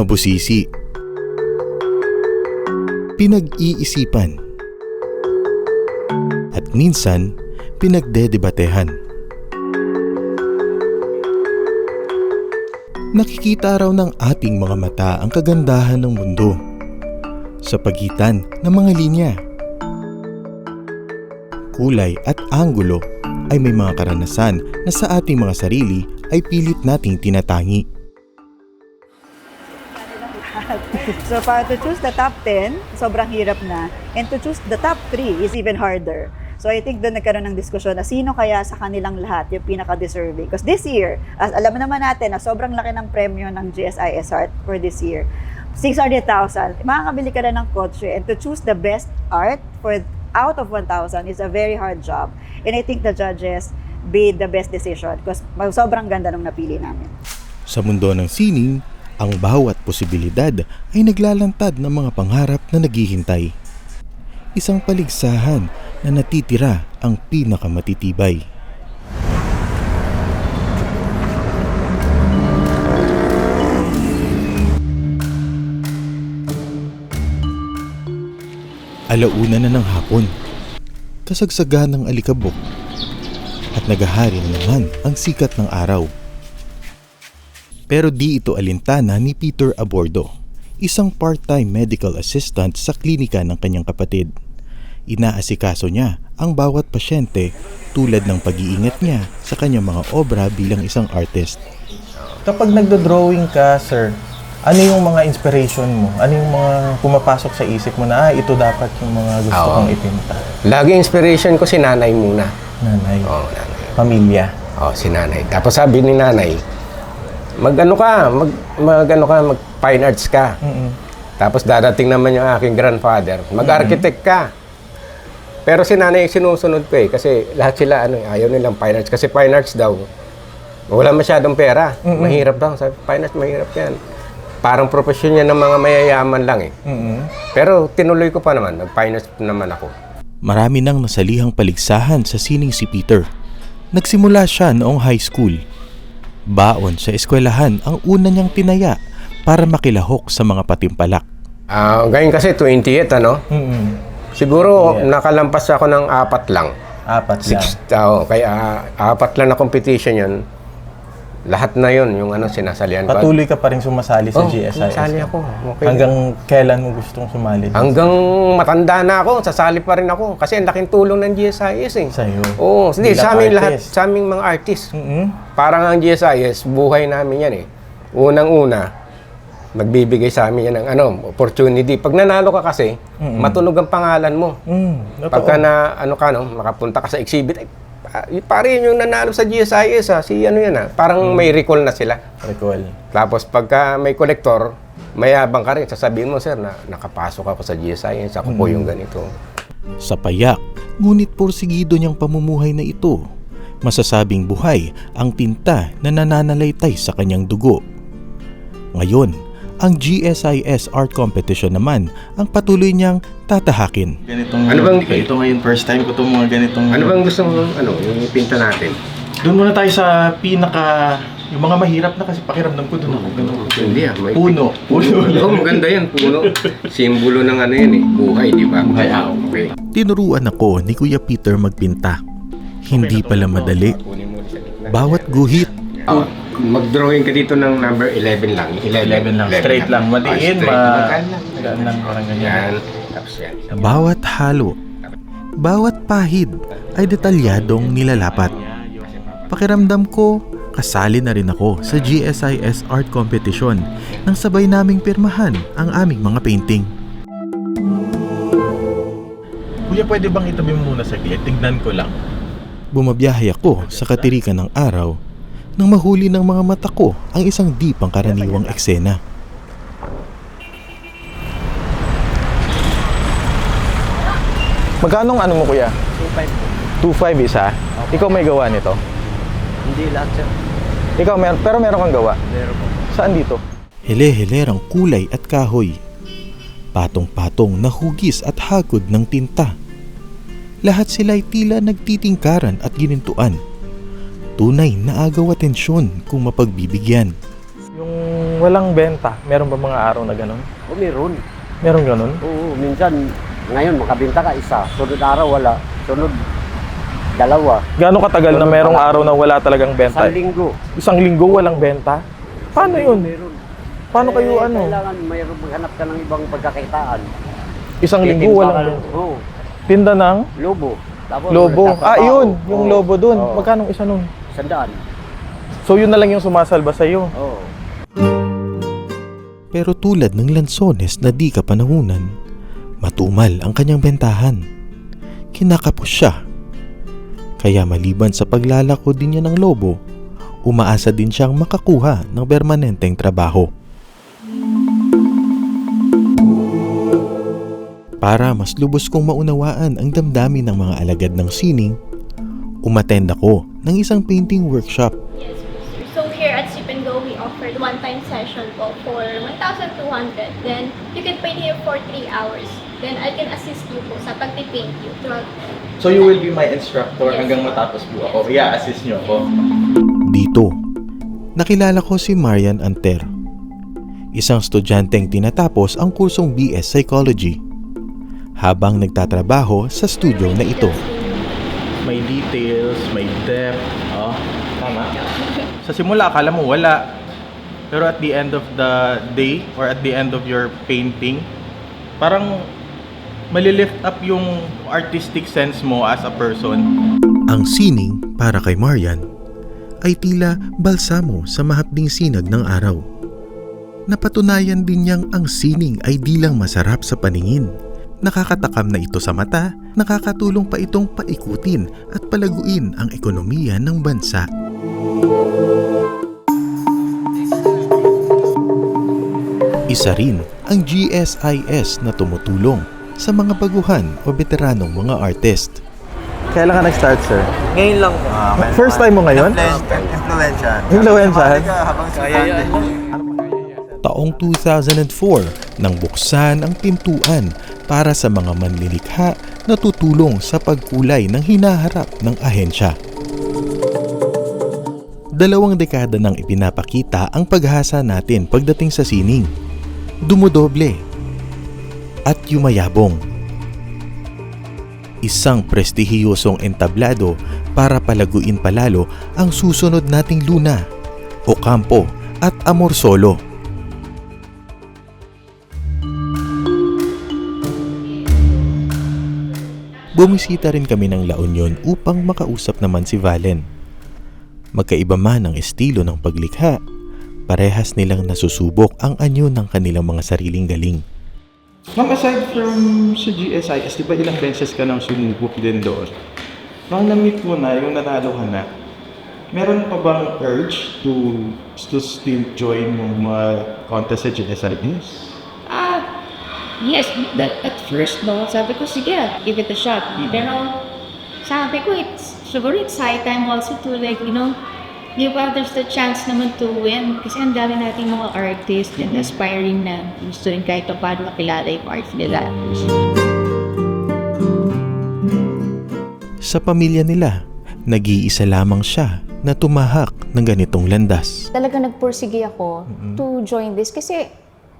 mabusisi. Pinag-iisipan. At minsan, pinagdedebatehan. Nakikita raw ng ating mga mata ang kagandahan ng mundo sa pagitan ng mga linya. Kulay at anggulo ay may mga karanasan na sa ating mga sarili ay pilit nating tinatangi. So para to choose the top 10, sobrang hirap na. And to choose the top 3 is even harder. So I think doon nagkaroon ng diskusyon na sino kaya sa kanilang lahat yung pinaka-deserving. Because this year, as alam naman natin na sobrang laki ng premyo ng GSIS Art for this year. 600,000. Makakabili ka na ng kotse. And to choose the best art for out of 1,000 is a very hard job. And I think the judges made the best decision because sobrang ganda nung napili namin. Sa mundo ng sining, ang bawat posibilidad ay naglalantad ng mga pangarap na naghihintay. Isang paligsahan na natitira ang pinakamatitibay. Alauna na ng hapon, kasagsagan ng alikabok at nagahari na naman ang sikat ng araw. Pero di ito alintana ni Peter Abordo, isang part-time medical assistant sa klinika ng kanyang kapatid. Inaasikaso niya ang bawat pasyente tulad ng pag-iingat niya sa kanyang mga obra bilang isang artist. Kapag nagdo-drawing ka, sir, ano yung mga inspiration mo? Ano yung mga pumapasok sa isip mo na, ah, ito dapat yung mga gusto Oo. kong ipinta? Lagi inspiration ko si nanay muna. Nanay, Oo, nanay. pamilya. Oo, si nanay. Tapos sabi ni nanay, mag-ano ka, mag, mag-ano ka, mag-fine arts ka. Mm-mm. Tapos dadating naman yung aking grandfather, mag-architect ka. Pero si nanay yung sinusunod ko eh, kasi lahat sila ano, ayaw nilang fine arts. Kasi fine arts daw, wala masyadong pera. Mahirap daw. Sabi, fine arts, mahirap yan. Parang profesyon yan ng mga mayayaman lang eh. Mm-mm. Pero tinuloy ko pa naman, nag-fine arts naman ako. Marami nang nasalihang paligsahan sa sining si Peter. Nagsimula siya noong high school. Baon sa eskwelahan ang una niyang tinaya para makilahok sa mga patimpalak. Ah, ngayon kasi 28 ano? Mm-mm. Siguro nakalampas ako ng apat lang. Apat lang. Six, oo, kaya ah, apat lang na competition yun. Lahat na yun, yung ano, sinasalihan ko. Patuloy ka pa rin sumasali sa Oh, GSIS. sumasali ako. Okay. Hanggang kailan mo gustong sumali? Hanggang matanda na ako, sasali pa rin ako. Kasi ang laking tulong ng GSIS eh. Sa'yo. Oo, hindi, Bilang sa amin lahat, sa aming mga artist. Mm-mm. Parang ang GSIS, buhay namin yan eh. Unang-una, magbibigay sa amin yan ng ano, opportunity. Pag nanalo ka kasi, matunog ang pangalan mo. Mm. Pagka na, ano ka, no, makapunta ka sa exhibit, ay, y- pare yun yung nanalo sa GSIS, ha, si ano yan, ha, parang may recall na sila. Recall. Tapos pagka may collector, mayabang ka rin, sasabihin mo, sir, na nakapasok ako sa GSIS, ako po yung ganito. Sa payak, ngunit porsigido niyang pamumuhay na ito. Masasabing buhay ang tinta na nananalaytay sa kanyang dugo. Ngayon, ang GSIS Art Competition naman ang patuloy niyang tatahakin. Ganitong, Ano bang- ito ngayon, first time ko itong mga ganitong... Ano bang gusto mo, ano, yung pinta natin? Doon muna tayo sa pinaka... Yung mga mahirap na kasi pakiramdam ko doon ako. Ganun. Hindi ah, may... Puno. Puno. Oo, maganda yan, puno. Simbolo ng ano yan eh, buhay, di ba? Buhay, ah. Okay. Tinuruan ako ni Kuya Peter magpinta. Hindi pala madali. Bawat guhit, Oh, mag-drawing ka dito ng number 11 lang. 11 lang. Straight lang. Maliin, Ah, straight. ma... Lang. Gaan lang, parang ganyan. Yan. Tapos yan. bawat halo, bawat pahid ay detalyadong nilalapat. Pakiramdam ko, kasali na rin ako sa GSIS Art Competition nang sabay naming pirmahan ang aming mga painting. Kuya, pwede bang itabi mo muna saglit? Tingnan ko lang. Bumabiyahe ako sa katirikan ng araw nang mahuli ng mga mata ko ang isang di pangkaraniwang eksena. Magkano ang ano mo, kuya? 2.5. 2.5 isa? Ikaw may gawa nito? Hindi lahat sir. Ikaw, mer pero meron kang gawa? Meron po. Saan dito? Hele-helerang kulay at kahoy. Patong-patong na hugis at hagod ng tinta. Lahat sila'y tila nagtitingkaran at ginintuan. Tunay na agaw atensyon kung mapagbibigyan. Yung walang benta? Meron ba mga araw na ganun? O meron. Meron ganun? Oo, minsan, ngayon makabenta ka isa, sunod araw wala, sunod dalawa, Gaano katagal na merong araw na wala talagang benta? isang linggo. Isang linggo walang benta? Paano yun? Meron. Paano kayo Eh, ano? Kailangan mayroon maghanap ka ng ibang pagkakitaan. Isang linggo walang benta? Oo, Tinda ng lobo. Tapos, lobo. Ah, yun. Yung Oo. lobo dun. Oo. Magkano isa nun? Sandaan. So yun na lang yung sumasalba sa'yo. Oo. Pero tulad ng lansones na di kapanahunan, matumal ang kanyang bentahan. Kinakapos siya. Kaya maliban sa paglalako din niya ng lobo, umaasa din siyang makakuha ng permanenteng trabaho. Para mas lubos kong maunawaan ang damdamin ng mga alagad ng sining, umatend ako ng isang painting workshop Yes. So here at Sip and Go, we offered one-time session po for 1,200. Then you can pay here for 3 hours. Then I can assist you po sa pagpipaint you throughout. So you will be my instructor Yes. hanggang matapos po ako. I-assist niyo ako. Dito, nakilala ko si Marian Anter. Isang estudyanteng tinatapos ang kursong BS Psychology habang nagtatrabaho sa studio na ito. May details, may depth. Oh, tama. Sa simula, akala mo wala. Pero at the end of the day or at the end of your painting, parang malilift up yung artistic sense mo as a person. Ang sining para kay Marian ay tila balsamo sa mahapding sinag ng araw. Napatunayan din niyang ang sining ay di lang masarap sa paningin. Nakakatakam na ito sa mata, nakakatulong pa itong paikutin at palaguin ang ekonomiya ng bansa. Isa rin ang GSIS na tumutulong sa mga baguhan o veteranong mga artist. Kailan ka nag-start, sir? Ngayon lang po. First time mo ngayon? Influensya. Influensyahan? Habang estudyante. Taong 2004 nang buksan ang pintuan para sa mga manlilikha na tutulong sa pagkulay ng hinaharap ng ahensya. Dalawang dekada nang ipinapakita ang paghasa natin pagdating sa sining. Dumodoble at yumayabong. Isang prestihiyosong entablado para palaguin palalo ang susunod nating luna, Ocampo at Amor Solo. Bumisita rin kami ng La Union upang makausap naman si Valen. Magkaiba man ang estilo ng paglikha, parehas nilang nasusubok ang anyo ng kanilang mga sariling galing. Ma'am, aside from sa GSIS, di ba ilang beses ka nang sumubok din doon? Nung na-meet mo na, yung nanalo ka na, meron pa bang urge to, to still join yung mga contest sa GSIS? Yes, that at first, no, sabi ko, sige, give it a shot. Pero, sabi ko, it's, siguro it's high time also to like, you know, give others the chance naman to win. Kasi ang dami nating mga artists and aspiring na gusto rin kahit pa paano makilala yung art nila. Sa pamilya nila, nag-iisa lamang siya na tumahak ng ganitong landas. talaga nagpursige ako to join this kasi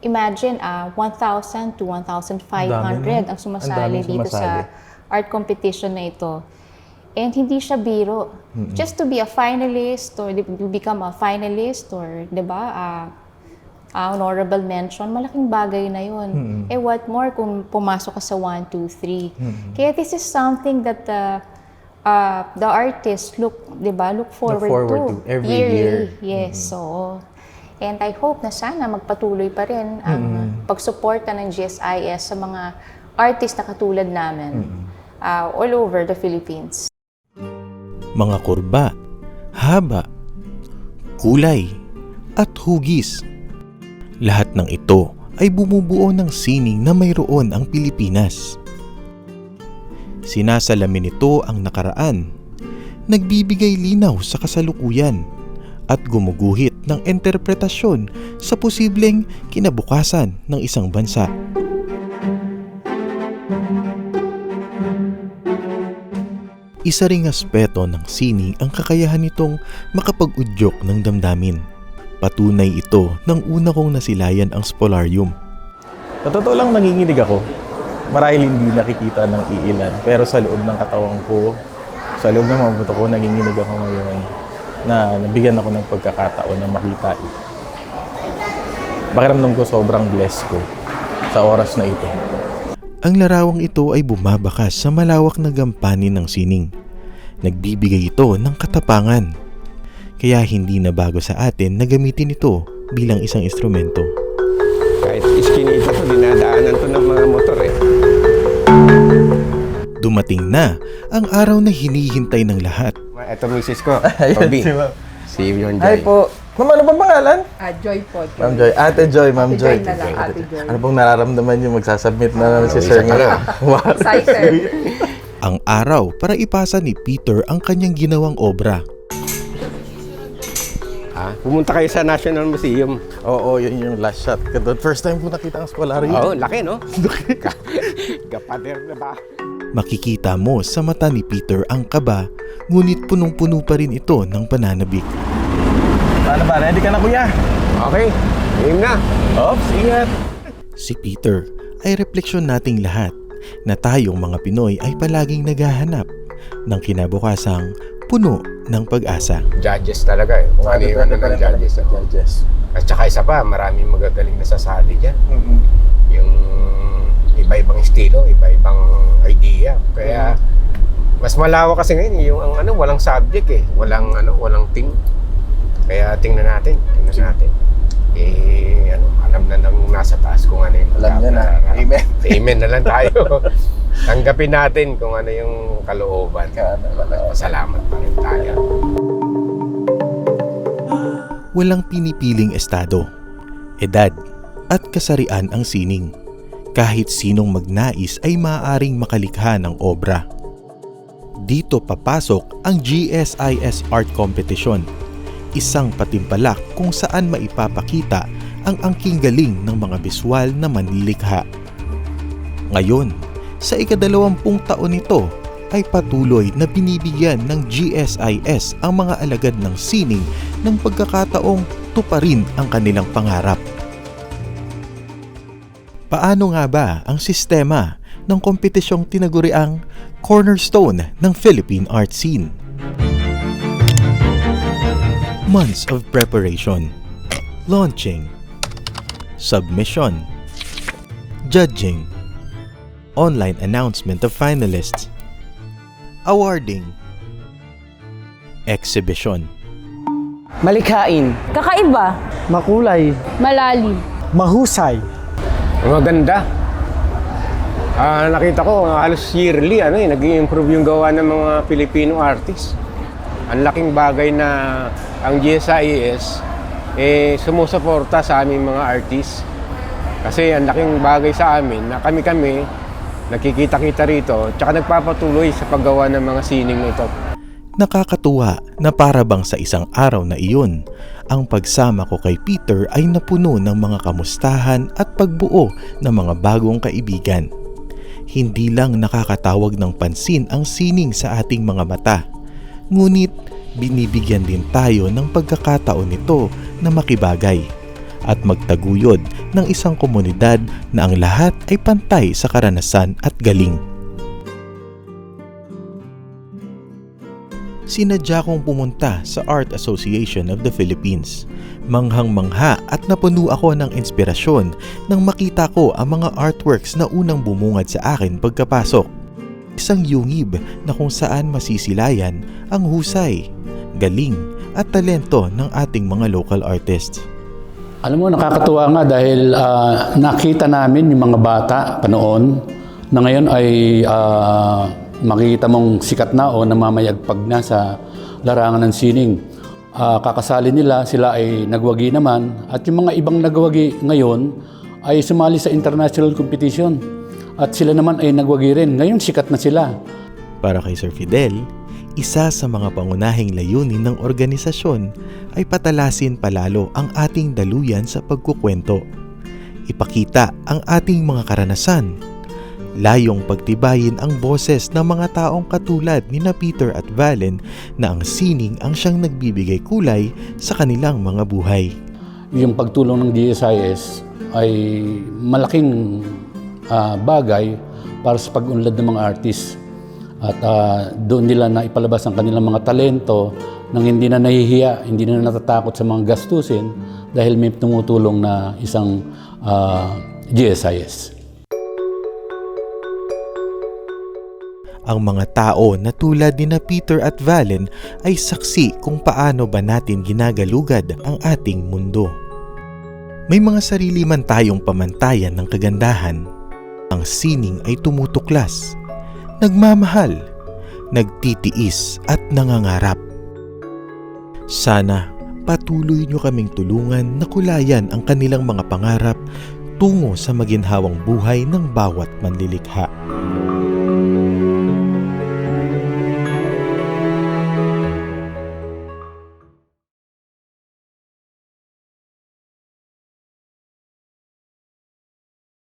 imagine ah 1,000 to 1,500 ang sumasali Ang daming dito sa art competition na ito. And hindi siya biro. Just to be a finalist or to become a finalist or 'di ba? ah ah, honorable mention, malaking bagay na 'yun. Eh what more kung pumasok ka sa 1 2 3. Kaya this is something that the uh, the artists look, 'di ba? Look forward, forward to every yearly. year. Yes, so and I hope na sana magpatuloy pa rin ang pagsuporta ng GSIS sa mga artist na katulad namin uh, all over the Philippines. Mga kurba, haba, kulay, at hugis. Lahat ng ito ay bumubuo ng sining na mayroon ang Pilipinas. Sinasalamin nito ang nakaraan, nagbibigay linaw sa kasalukuyan, at gumuguhit ng interpretasyon sa posibleng kinabukasan ng isang bansa. Isa ring aspeto ng sining ang kakayahan nitong makapag-udyok ng damdamin. Patunay ito nang una kong nasilayan ang spolarium. Totoo lang nanginginig ako. Marahil hindi nakikita ng iilan. Pero sa loob ng katawan ko, sa loob ng mga buto ko, nanginginig ako ngayon na nabigyan ako ng pagkakataon na makita ito. Pakiramdam ko sobrang blessed ko sa oras na ito. Ang larawang ito ay bumabakas sa malawak na gampanin ng sining. Nagbibigay ito ng katapangan. Kaya hindi na bago sa atin na gamitin ito bilang isang instrumento. Kahit iskinita to, dinadaanan to ng mga motor eh. Dumating na ang araw na hinihintay ng lahat. Ito misis ko, Toby. si Ma'am. Si Yon Hi Joy. po. Ma'am, ano bang pangalan? Ah, Joy po. Joy. Ma'am Joy. Ate Joy, Ma'am Ate Joy. Joy na lang, Ate Joy. Ano pong nararamdaman niyo magsasubmit na naman si Oh, Sir ngayon? Wow. Excited. Ang araw para ipasa ni Peter ang kanyang ginawang obra. Ah, pumunta kayo sa National Museum. Oo, yun yung last shot. First time ko nakita ang Spolarium. Oo, laki no? Gapader na ba? Makikita mo sa mata ni Peter ang kaba, ngunit punong-puno pa rin ito ng pananabik. Paano ba? Ready ka na kuya? Okay, game na. Ops, ingat. Si Peter ay refleksyon nating lahat na tayong mga Pinoy ay palaging naghahanap ng kinabukasang puno ng pag-asa. Judges talaga eh. Kung ano yung ano ng judges. ah. Judges. At saka isa pa, maraming magagaling na sasali dyan. Yung iba-ibang estilo, iba-ibang idea. Kaya mas malawak kasi ngayon yung ang ano, walang subject eh. Walang ano, walang team. Kaya tingnan natin, tingnan natin. Eh, ano, alam na nang nasa taas kung ano yung Alam niya na. Amen. Amen na lang tayo. Tanggapin natin kung ano yung kalooban. Salamat pa rin tayo. Walang pinipiling estado, edad at kasarian ang sining. Kahit sinong magnais ay maaaring makalikha ng obra. Dito papasok ang GSIS Art Competition, isang patimpalak kung saan maipapakita ang angking galing ng mga biswal na manlilikha. Ngayon, sa ikadalawampung taon nito ay patuloy na binibigyan ng GSIS ang mga alagad ng sining ng pagkakataong tuparin ang kanilang pangarap. Paano nga ba ang sistema ng kompetisyong tinaguriang cornerstone ng Philippine art scene? Months of preparation, launching, submission, judging, online announcement of finalists, awarding, exhibition. Malikhain. Kakaiba, Makulay. malalim, Mahusay. Maganda. Ah, nakita ko halos yearly ano eh, nag-improve yung gawa ng mga Filipino artists. Ang laking bagay na ang GSIS eh sumusuporta sa aming mga artists. Kasi ang laking bagay sa amin na kami-kami nakikita-kita rito tsaka nagpapatuloy sa paggawa ng mga sining nito. Nakakatuwa na para bang sa isang araw na iyon, ang pagsama ko kay Peter ay napuno ng mga kamustahan at pagbuo ng mga bagong kaibigan. Hindi lang nakakatawag ng pansin ang sining sa ating mga mata, ngunit binibigyan din tayo ng pagkakataon nito na makibagay at magtaguyod ng isang komunidad na ang lahat ay pantay sa karanasan at galing. Sinadya kong pumunta sa Art Association of the Philippines. Manghang-mangha at napuno ako ng inspirasyon nang makita ko ang mga artworks na unang bumungad sa akin pagkapasok. Isang yungib na kung saan masisilayan ang husay, galing at talento ng ating mga local artists. Alam mo, nakakatuwa nga dahil ah, nakita namin yung mga bata panoon na ngayon ay ah, makikita mong sikat na o namamayagpag na sa larangan ng sining. Ah, kakasali nila, sila ay nagwagi naman at yung mga ibang nagwagi ngayon ay sumali sa international competition at sila naman ay nagwagi rin. Ngayon sikat na sila. Para kay Sir Fidel, isa sa mga pangunahing layunin ng organisasyon ay patalasin palalo ang ating daluyan sa pagkukwento. Ipakita ang ating mga karanasan. Layong pagtibayin ang boses ng mga taong katulad ni na Peter at Valen na ang sining ang siyang nagbibigay kulay sa kanilang mga buhay. yung pagtulong ng GSIS ay malaking ah, bagay para sa pag-unlad ng mga artist. At ah, doon nila na ipalabas ang kanilang mga talento nang hindi na nahihiya, hindi na natatakot sa mga gastusin dahil may tumutulong na isang ah, GSIS. Ang mga tao na tulad ni na Peter at Valen ay saksi kung paano ba natin ginagalugad ang ating mundo. May mga sarili man tayong pamantayan ng kagandahan. Ang sining ay tumutuklas, nagmamahal, nagtitiis at nangangarap. Sana patuloy nyo kaming tulungan na kulayan ang kanilang mga pangarap tungo sa maginhawang buhay ng bawat manlilikha.